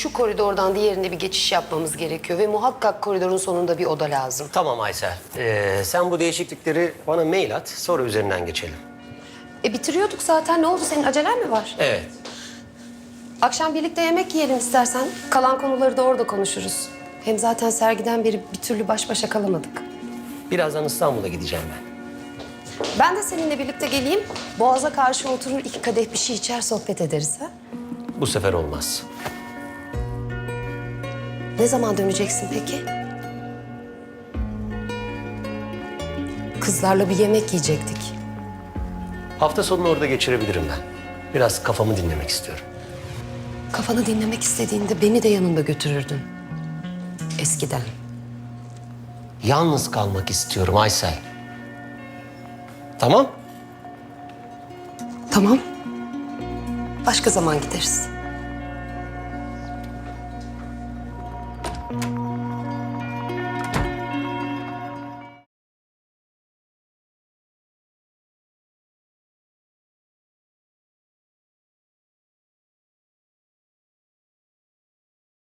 şu koridordan diğerine bir geçiş yapmamız gerekiyor ve muhakkak koridorun sonunda bir oda lazım. Tamam Aysel. Ee, sen bu değişiklikleri bana mail at. Sonra üzerinden geçelim. E bitiriyorduk zaten. Ne oldu? Senin acelen mi var? Evet. Akşam birlikte yemek yiyelim istersen. Kalan konuları da orada konuşuruz. Hem zaten sergiden beri bir türlü baş başa kalamadık. Birazdan İstanbul'a gideceğim ben. Ben de seninle birlikte geleyim. Boğaza karşı oturur iki kadeh bir şey içer sohbet ederiz ha. Bu sefer olmaz. Ne zaman döneceksin peki? Kızlarla bir yemek yiyecektik. Hafta sonunu orada geçirebilirim ben. Biraz kafamı dinlemek istiyorum. Kafanı dinlemek istediğinde beni de yanında götürürdün. Eskiden. Yalnız kalmak istiyorum Aysel. Tamam? Tamam. Başka zaman gideriz. Thank you.